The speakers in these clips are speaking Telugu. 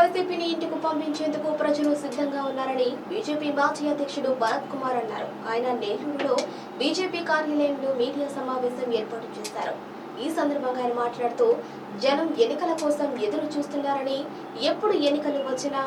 వైసీపీని ఇంటికి పంపించేందుకు ప్రజలు సిద్ధంగా ఉన్నారని బీజేపీ మాజీ అధ్యక్షుడు భరత్ కుమార్ అన్నారు. ఆయన నెల్లూరులో బీజేపీ కార్యాలయంలో మీడియా సమావేశం ఏర్పాటు చేశారు. ఈ సందర్భంగా ఆయన మాట్లాడుతూ జనం ఎన్నికల కోసం ఎదురు చూస్తున్నారని ఎప్పుడు ఎన్నికలు వచ్చినా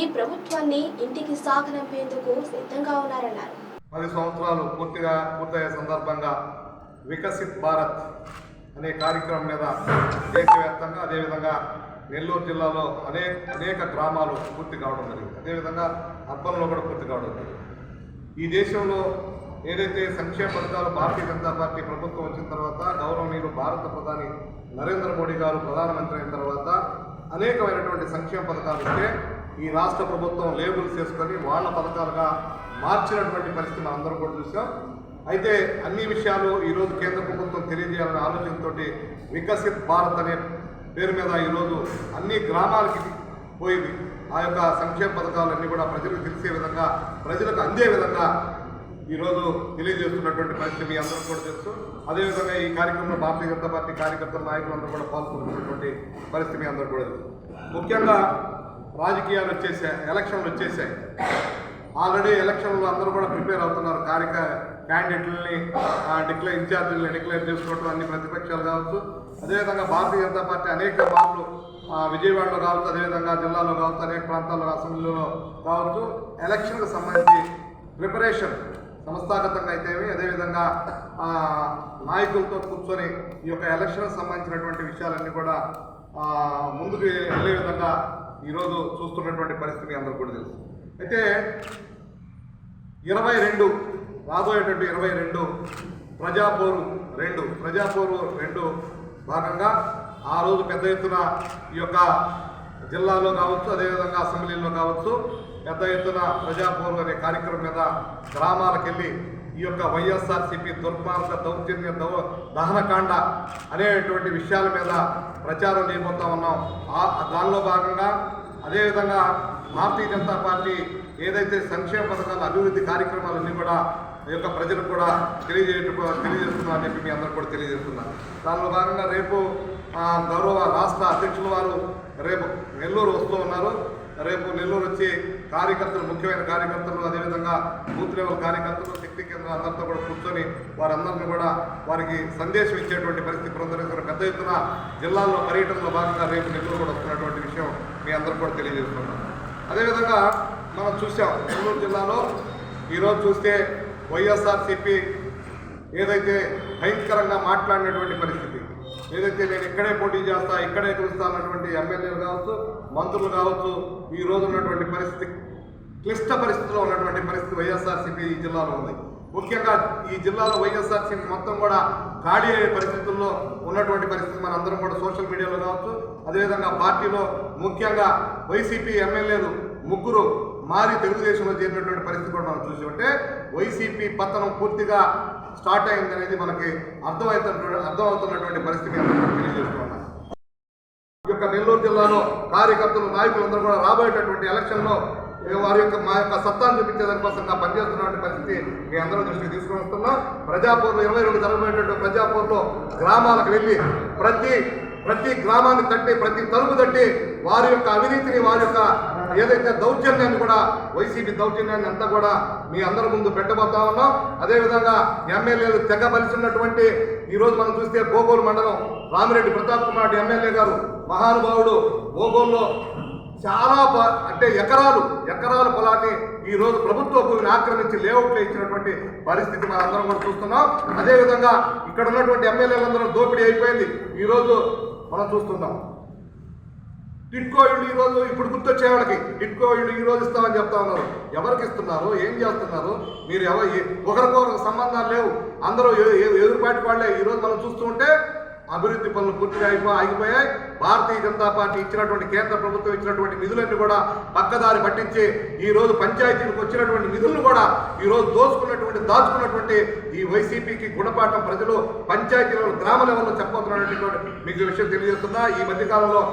ఈ ప్రభుత్వాన్ని ఇంటికి సాగనంపేందుకు సిద్ధంగా ఉన్నారన్నారు. పది సంవత్సరాలు పూర్తిగా పూర్తయ్యే సందర్భంగా వికసిత్ భారత్ అనే కార్యక్రమం మీద దేశవ్యాప్తంగా అదేవిధంగా నెల్లూరు జిల్లాలో అనేక అనేక గ్రామాలు పూర్తి కావడం జరిగింది. అదేవిధంగా అర్బన్లో కూడా పూర్తి కావడం జరిగింది. ఈ దేశంలో ఏదైతే సంక్షేమ పథకాలు భారతీయ జనతా పార్టీ ప్రభుత్వం వచ్చిన తర్వాత గౌరవనీయులు భారత ప్రధాని నరేంద్ర మోడీ గారు ప్రధానమంత్రి అయిన తర్వాత అనేకమైనటువంటి సంక్షేమ పథకాలు ఇస్తే ఈ రాష్ట్ర ప్రభుత్వం లేబుల్స్ చేసుకొని వాళ్ళ పథకాలుగా మార్చినటువంటి పరిస్థితి మనందరం కూడా చూసాం. అయితే అన్ని విషయాలు ఈరోజు కేంద్ర ప్రభుత్వం తెలియజేయాలనే ఆలోచనతోటి వికసిత్ భారత్ అనే పేరు మీద ఈరోజు అన్ని గ్రామాలకి పోయింది ఆ యొక్క సంక్షేమ పథకాలన్నీ కూడా ప్రజలకు తెలిసే విధంగా ప్రజలకు అందే విధంగా ఈరోజు తెలియజేస్తున్నటువంటి పరిస్థితి మీ అందరూ కూడా తెలుసు. అదేవిధంగా ఈ కార్యక్రమంలో భారతీయ జనతా పార్టీ కార్యకర్తల నాయకులందరూ కూడా పాల్గొంటున్నటువంటి పరిస్థితి మీ అందరూ కూడా తెలుసు. ముఖ్యంగా రాజకీయాలు వచ్చేసాయి ఎలక్షన్లు వచ్చేసాయి. ఆల్రెడీ ఎలక్షన్లో అందరూ కూడా ప్రిపేర్ అవుతున్నారు. కార్యక క్యాండిడేట్లని డిక్లేర్ ఇన్ఛార్జీలని డిక్లేర్ చేసుకోవడం అన్ని ప్రతిపక్షాలు కావచ్చు. అదేవిధంగా భారతీయ జనతా పార్టీ అనేక మార్లు విజయవాడలో కావచ్చు అదేవిధంగా జిల్లాలో కావచ్చు అనేక ప్రాంతాల్లో అసెంబ్లీలో కావచ్చు. ఎలక్షన్కు సంబంధించి ప్రిపరేషన్ సంస్థాగతంగా అయితేవి అదేవిధంగా నాయకులతో కూర్చొని ఈ యొక్క ఎలక్షన్కి సంబంధించినటువంటి విషయాలన్నీ కూడా ముందుకు వెళ్ళే విధంగా ఈరోజు చూస్తున్నటువంటి పరిస్థితి అందరూ కూడా తెలుసు. అయితే ఇరవై రెండు రాబోయేటువంటి ఇరవై రెండు ప్రజాపోరు రెండు ప్రజాపోరు రెండు భాగంగా ఆ రోజు పెద్ద ఎత్తున ఈ యొక్క జిల్లాలో కావచ్చు అదేవిధంగా అసెంబ్లీలో కావచ్చు పెద్ద ఎత్తున ప్రజాపోరు అనే కార్యక్రమం మీద గ్రామాలకు వెళ్ళి ఈ యొక్క వైఎస్ఆర్సీపీ దుర్మార్గ దౌర్జన్య దౌ దహనకాండ అనేటువంటి విషయాల మీద ప్రచారం చేయబోతా ఉన్నాం. ఆ దానిలో భాగంగా అదేవిధంగా భారతీయ జనతా పార్టీ ఏదైతే సంక్షేమ పథకాలు అభివృద్ధి కార్యక్రమాలన్నీ కూడా ఈ యొక్క ప్రజలకు కూడా తెలియజేయ తెలియజేస్తున్నారని చెప్పి మీ అందరూ కూడా తెలియజేస్తున్నారు దానిలో భాగంగా రేపు గౌరవ రాష్ట్ర అధ్యక్షుల వారు రేపు నెల్లూరు వస్తూ ఉన్నారు. రేపు నెల్లూరు వచ్చి కార్యకర్తలు ముఖ్యమైన కార్యకర్తలు అదేవిధంగా బూత్ లెవెల్ కార్యకర్తలు శక్తి కేంద్రం అందరితో కూడా కూర్చొని వారందరినీ కూడా వారికి సందేశం ఇచ్చేటువంటి పరిస్థితి పురంధరేశ్వర పెద్ద ఎత్తున జిల్లాల్లో పర్యటనలో భాగంగా రేపు నెల్లూరు కూడా వస్తున్నటువంటి విషయం మీ అందరూ కూడా తెలియజేస్తున్నాం అదేవిధంగా మనం చూసాం నెల్లూరు జిల్లాలో. ఈరోజు చూస్తే వైఎస్ఆర్సిపి ఏదైతే భయంకరంగా మాట్లాడినటువంటి పరిస్థితి ఏదైతే నేను ఇక్కడే పోటీ చేస్తా ఇక్కడే గెలుస్తా అన్నటువంటి ఎమ్మెల్యేలు కావచ్చు మంత్రులు కావచ్చు ఈ రోజు ఉన్నటువంటి పరిస్థితి క్లిష్ట పరిస్థితిలో ఉన్నటువంటి పరిస్థితి వైఎస్ఆర్సీపీ ఈ జిల్లాలో ఉంది. ముఖ్యంగా ఈ జిల్లాలో వైఎస్ఆర్సీపీ మొత్తం కూడా ఖాళీ అయ్యే పరిస్థితుల్లో ఉన్నటువంటి పరిస్థితి మనందరం కూడా సోషల్ మీడియాలో కావచ్చు అదేవిధంగా పార్టీలో ముఖ్యంగా వైసీపీ ఎమ్మెల్యేలు ముగ్గురు మారి తెలుగుదేశంలో చేరినటువంటి పరిస్థితి కూడా మనం చూసి ఉంటే వైసీపీ పతనం పూర్తిగా స్టార్ట్ అయింది అనేది మనకి అర్థమవుతున్నటువంటి అర్థమవుతున్నటువంటి పరిస్థితి తెలియజేస్తున్నాం ఈ యొక్క నెల్లూరు జిల్లాలో కార్యకర్తలు నాయకులందరూ కూడా రాబోయేటటువంటి ఎలక్షన్లో వారి యొక్క మా యొక్క సత్తాను చూపించే దానికోసంగా పనిచేస్తున్నటువంటి పరిస్థితి మీ అందరూ దృష్టికి తీసుకొని వస్తున్నాం. ప్రజాపూర్లో ఇరవై రెండు జరగబోయేటటువంటి ప్రజాపూర్లో గ్రామాలకు వెళ్ళి ప్రతి ప్రతి గ్రామాన్ని తట్టి ప్రతి తలుపు తట్టి వారి యొక్క అవినీతిని వారి యొక్క ఏదైతే దౌర్జన్యాన్ని కూడా వైసీపీ దౌర్జన్యాన్ని అంతా కూడా మీ అందరి ముందు పెట్టబోతా ఉన్నాం. అదేవిధంగా ఎమ్మెల్యేలు తెగబలిసినటువంటి ఈరోజు మనం చూస్తే బోగోలు మండలం రామిరెడ్డి ప్రతాప్ కుమార్ ఎమ్మెల్యే గారు మహానుభావుడు. బోగోల్లో చాలా అంటే ఎకరాలు ఎకరాల పొలాన్ని ఈ రోజు ప్రభుత్వ భూమిని ఆక్రమించి లేఅవుట్లు ఇచ్చినటువంటి పరిస్థితి మనం అందరం కూడా చూస్తున్నాం. అదేవిధంగా ఇక్కడ ఉన్నటువంటి ఎమ్మెల్యేలందరూ దోపిడీ అయిపోయింది. ఈ రోజు మనం చూస్తున్నాం. టిట్కో ఇళ్ళు ఈ రోజు ఇప్పుడు గుర్తొచ్చే వాళ్ళకి. టిట్కో ఇళ్ళు ఈ రోజు ఇస్తామని చెప్తా ఉన్నారు. ఎవరికి ఇస్తున్నారు ఏం చేస్తున్నారు మీరు ఎవరు ఒకరికొకరు ఒకరికొకరికి సంబంధాలు లేవు. అందరూ ఎదురుపాటి వాళ్ళే. ఈ రోజు మనం చూస్తూ ఉంటే అభివృద్ధి పనులు పూర్తిగా అయిపో ఆగిపోయాయి. భారతీయ జనతా పార్టీ ఇచ్చినటువంటి కేంద్ర ప్రభుత్వం ఇచ్చినటువంటి నిధులన్నీ కూడా పక్కదారి పట్టించి ఈరోజు పంచాయతీలకు వచ్చినటువంటి నిధులను కూడా ఈ రోజు దోచుకున్నటువంటి దాచుకున్నటువంటి ఈ వైసీపీకి గుణపాఠం ప్రజలు పంచాయతీలలో గ్రామ లెవెల్లో చెప్పబోతున్నటువంటి మీకు ఈ విషయం తెలియజేస్తున్నా. ఈ మధ్యకాలంలో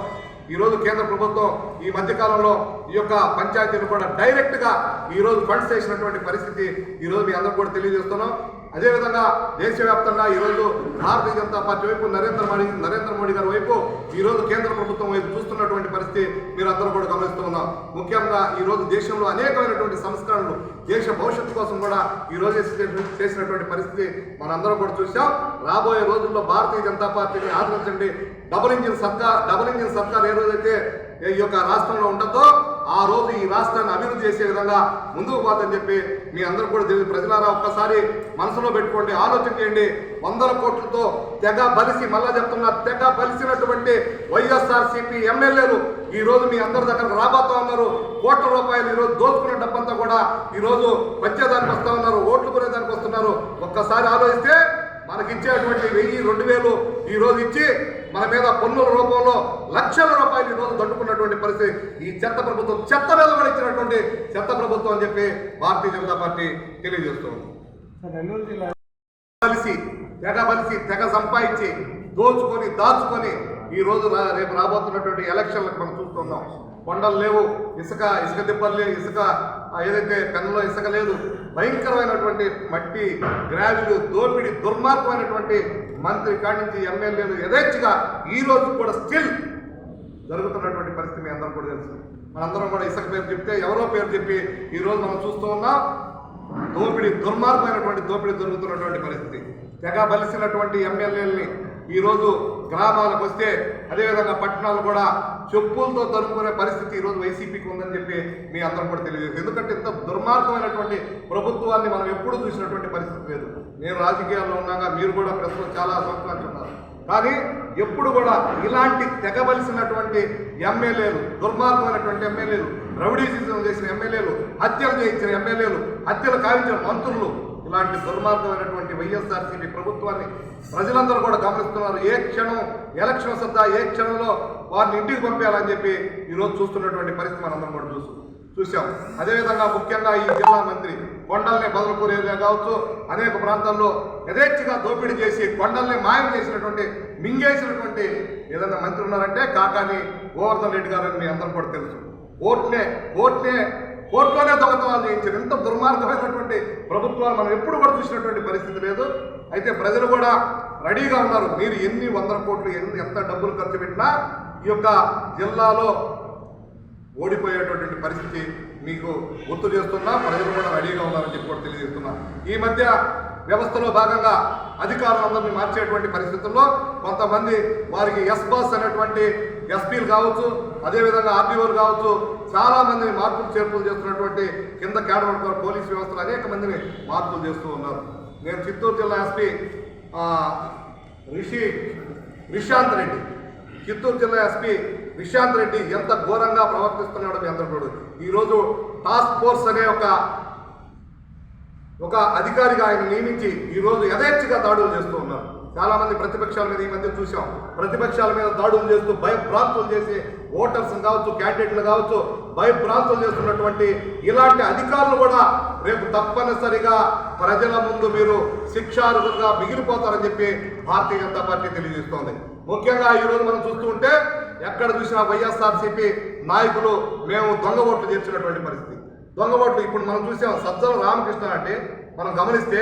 ఈ రోజు కేంద్ర ప్రభుత్వం ఈ మధ్యకాలంలో ఈ యొక్క పంచాయతీలు కూడా డైరెక్ట్గా ఈరోజు ఫండ్స్ వేసినటువంటి పరిస్థితి ఈ రోజు మీ అందరూ కూడా తెలియజేస్తున్నాం. అదేవిధంగా దేశవ్యాప్తంగా ఈరోజు భారతీయ జనతా పార్టీ వైపు నరేంద్ర మోడీ నరేంద్ర మోడీ గారి వైపు ఈరోజు కేంద్ర ప్రభుత్వం వైపు చూస్తున్నటువంటి పరిస్థితి మీరు అందరూ కూడా గమనిస్తూ ఉన్నాం. ముఖ్యంగా ఈరోజు దేశంలో అనేకమైనటువంటి సంస్కరణలు దేశ భవిష్యత్తు కోసం కూడా ఈ రోజు చేసినటువంటి పరిస్థితి మనందరం కూడా చూసాం రాబోయే రోజుల్లో భారతీయ జనతా పార్టీని ఆదరించండి. డబుల్ ఇంజిన్ సర్కార్ డబుల్ ఇంజిన్ సర్కార్ ఏ రోజైతే ఈ యొక్క రాష్ట్రంలో ఉండదో ఆ రోజు ఈ రాష్ట్రాన్ని అభివృద్ధి చేసే విధంగా ముందుకు పోతని చెప్పి మీ అందరూ కూడా తెలియదు. ప్రజలారా ఒక్కసారి మనసులో పెట్టుకోండి ఆలోచన చేయండి. వందల కోట్లతో తెగ బలిసి మళ్ళా చెప్తున్నా తెగ బలిసినటువంటి వైఎస్ఆర్ సిపి ఎమ్మెల్యేలు ఈ రోజు మీ అందరి దగ్గర రాబోతా ఉన్నారు. కోట్ల రూపాయలు ఈరోజు రోజు దోచుకున్న డబ్బంతా కూడా ఈరోజు వచ్చేదానికి వస్తా ఉన్నారు ఓట్లు కొనేదానికి వస్తున్నారు. ఒక్కసారి ఆలోచిస్తే మనకి ఇచ్చేటువంటి వెయ్యి రెండు వేలు ఈరోజు ఇచ్చి మన మీద పన్నుల రూపంలో లక్షల రూపాయలు ఈ రోజు దండుకున్నటువంటి పరిస్థితి. ఈ చెత్త ప్రభుత్వం చెత్త మీద కూడా ఇచ్చినటువంటి చెత్త ప్రభుత్వం అని చెప్పి భారతీయ జనతా పార్టీ తెలియజేస్తుంది బలిసి తెగ బలిసి తెగ సంపాదించి దోచుకొని దాచుకొని ఈ రోజు రేపు రాబోతున్నటువంటి ఎలక్షన్లకు మనం చూస్తున్నాం కొండలు లేవు ఇసుక ఇసుక దిబ్బలు లేవు ఇసుక ఏదైతే పెన్నులో ఇసుక లేదు భయంకరమైనటువంటి మట్టి గ్రావిలు దోపిడి దుర్మార్గమైనటువంటి మంత్రి కాడి నుంచి ఎమ్మెల్యేలు యథేచ్ఛగా ఈ రోజు కూడా స్టిల్ జరుగుతున్నటువంటి పరిస్థితి మీ అందరం కూడా తెలుసు. మనందరం కూడా ఇసుక పేరు చెప్తే ఎవరో పేరు చెప్పి ఈ రోజు మనం చూస్తూ ఉన్నాం. దోపిడీ దుర్మార్గమైనటువంటి దోపిడీ జరుగుతున్నటువంటి పరిస్థితి. తెగ బలిసినటువంటి ఎమ్మెల్యేలని ఈరోజు గ్రామాలకు వస్తే అదేవిధంగా పట్టణాలు కూడా చెప్పులతో తరుముకునే పరిస్థితి ఈ రోజు వైసీపీకి ఉందని చెప్పి మీ అందరం కూడా తెలియదు ఎందుకంటే ఇంత దుర్మార్గమైనటువంటి ప్రభుత్వాన్ని మనం ఎప్పుడు చూసినటువంటి పరిస్థితి లేదు. నేను రాజకీయాల్లో ఉన్నాగా మీరు కూడా ప్రస్తుతం చాలా సంవత్సరాలు ఉన్నారు. కానీ ఎప్పుడు కూడా ఇలాంటి తెగవలసినటువంటి ఎమ్మెల్యేలు దుర్మార్గమైనటువంటి ఎమ్మెల్యేలు రౌడీసిజం చేసిన ఎమ్మెల్యేలు హత్యలు చేయించిన ఎమ్మెల్యేలు హత్యలు కావించిన మంత్రులు ఇలాంటి దుర్మార్గమైనటువంటి వైఎస్ఆర్సీపీ ప్రభుత్వాన్ని ప్రజలందరూ కూడా గమనిస్తున్నారు. ఏ క్షణం ఎలక్షన్ వస్తుందా ఏ క్షణంలో వారిని ఇంటికి పంపేయాలని చెప్పి ఈరోజు చూస్తున్నటువంటి పరిస్థితి మనందరం కూడా చూస్తున్నాం చూసాం అదేవిధంగా ముఖ్యంగా ఈ జిల్లా మంత్రి కొండల్ని బదులుపూర్ ఏరియా కావచ్చు అనేక ప్రాంతాల్లో యథేచ్ఛగా దోపిడీ చేసి కొండల్ని మాయం చేసినటువంటి మింగేసినటువంటి ఏదైనా మంత్రి ఉన్నారంటే కాకాని గోవర్ధన్ రెడ్డి గారు అని మీ అందరం కూడా తెలుసు. ఓట్నే ఓట్నే కోర్టులోనే దొంగతనాలు చేయించారు. ఎంత దుర్మార్గమైనటువంటి ప్రభుత్వాలు మనం ఎప్పుడు కూడా చూసినటువంటి పరిస్థితి లేదు. అయితే ప్రజలు కూడా రెడీగా ఉన్నారు. మీరు ఎన్ని వందల కోట్లు ఎన్ని ఎంత డబ్బులు ఖర్చు పెట్టినా ఈ యొక్క జిల్లాలో ఓడిపోయేటటువంటి పరిస్థితి మీకు గుర్తు చేస్తున్నా. ప్రజలు కూడా రెడీగా ఉన్నారని చెప్పి కూడా తెలియజేస్తున్నా. ఈ మధ్య వ్యవస్థలో భాగంగా అధికారులందరినీ మార్చేటువంటి పరిస్థితుల్లో కొంతమంది వారికి ఎస్ బాస్ అనేటువంటి ఎస్పీలు కావచ్చు అదేవిధంగా ఆర్డీఓలు కావచ్చు చాలా మందిని మార్పులు చేర్పులు చేస్తున్నటువంటి కింద కేడర్ పోలీస్ వ్యవస్థలు అనేక మందిని మార్పులు చేస్తూ ఉన్నారు. నేను చిత్తూరు జిల్లా ఎస్పీ రిషి రిషాంత్ రెడ్డి. చిత్తూరు జిల్లా ఎస్పీ విశాంత్ రెడ్డి ఎంత ఘోరంగా ప్రవర్తిస్తున్నాడో మీ అందరూ చూడు ఈరోజు టాస్క్ ఫోర్స్ అనే ఒక ఒక అధికారిగా ఆయన నియమించి ఈరోజు యథేచ్ఛగా దాడులు చేస్తూ ఉన్నారు. చాలామంది ప్రతిపక్షాల మీద ఈ మధ్య చూసాం ప్రతిపక్షాల మీద దాడులు చేస్తూ భయభ్రాంతులు చేసి ఓటర్స్ కావచ్చు క్యాండిడేట్లు కావచ్చు భయభ్రాంతులు చేస్తున్నటువంటి ఇలాంటి అధికారులు కూడా రేపు తప్పనిసరిగా ప్రజల ముందు మీరు శిక్షార్హులుగా మిగిలిపోతారని చెప్పి భారతీయ జనతా పార్టీ తెలియజేస్తోంది. ముఖ్యంగా ఈరోజు మనం చూస్తూ ఉంటే ఎక్కడ చూసినా వైఎస్ఆర్సీపీ నాయకులు మేము దొంగ ఓట్లు చేర్చినటువంటి పరిస్థితి. దొంగ ఓట్లు ఇప్పుడు మనం చూసాం సజ్జల రామకృష్ణ అంటే మనం గమనిస్తే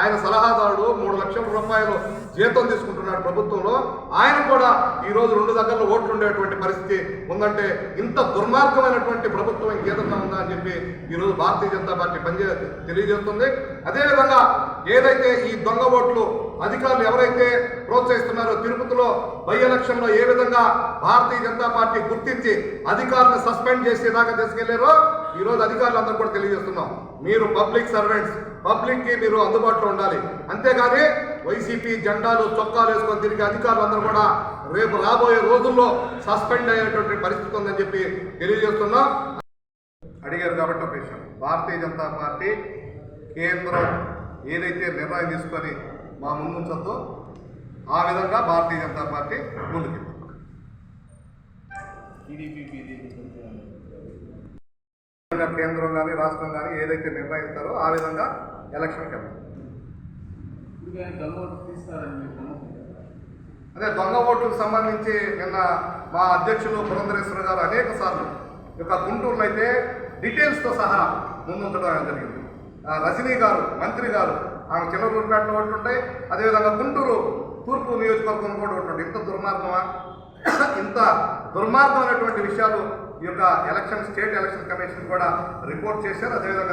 ఆయన సలహాదారుడు మూడు లక్షల రూపాయలు జీతం తీసుకుంటున్నాడు ప్రభుత్వంలో. ఆయన కూడా ఈరోజు రెండు దగ్గరలో ఓట్లు ఉండేటువంటి పరిస్థితి ఉందంటే ఇంత దుర్మార్గమైనటువంటి ప్రభుత్వం ఇంకేదన్నా ఉందా అని చెప్పి ఈ రోజు భారతీయ జనతా పార్టీ పనిచే తెలియజేస్తుంది. అదేవిధంగా ఏదైతే ఈ దొంగ ఓట్లు అధికారులు ఎవరైతే ప్రోత్సహిస్తున్నారో తిరుపతిలో బై ఎలక్షన్లో ఏ విధంగా భారతీయ జనతా పార్టీ గుర్తించి అధికారులను సస్పెండ్ చేసేదాకా తీసుకెళ్ళారో ఈరోజు అధికారులు అధికారులందరూ కూడా తెలియజేస్తున్నాం. మీరు పబ్లిక్ సర్వెంట్స్ పబ్లిక్కి మీరు అందుబాటులో ఉండాలి. అంతేగాని వైసీపీ జెండాలు చొక్కాలు వేసుకొని తిరిగే అధికారులందరూ కూడా రేపు రాబోయే రోజుల్లో సస్పెండ్ అయ్యేటువంటి పరిస్థితి ఉందని చెప్పి తెలియజేస్తున్నాం. అడిగారు కాబట్టి ఒక విషయం. భారతీయ జనతా పార్టీ కేంద్రం ఏదైతే నిర్ణయం తీసుకొని మా ముందుంచద్దో ఆ విధంగా భారతీయ జనతా పార్టీ ముందుకెళ్తుంది. టీడీపీ కేంద్రం కానీ రాష్ట్రం కానీ ఏదైతే నిర్ణయిస్తారో ఆ విధంగా ఎలక్షన్కి వెళ్తాం ఇప్పుడు కానీ దొంగోటు తీస్తారని మీకు నమ్మకం ఉందా? అదే దొంగ ఓట్లకు సంబంధించి నిన్న మా అధ్యక్షులు పురంధరేశ్వర గారు అనేక సార్లు ఈ యొక్క గుంటూరులో అయితే డీటెయిల్స్తో సహా ముందుంచడం జరిగింది. ఆ రజనీ గారు మంత్రి గారు ఆమె చిన్నరూరుపేటలో ఒకటి ఉంటాయి అదేవిధంగా గుంటూరు తూర్పు నియోజకవర్గం కూడా ఒకటి ఉంటుంది ఇంత దుర్మార్గమా? ఇంత దుర్మార్గమైనటువంటి విషయాలు ఈ యొక్క ఎలక్షన్ స్టేట్ ఎలక్షన్ కమిషన్ కూడా రిపోర్ట్ చేశారు. అదేవిధంగా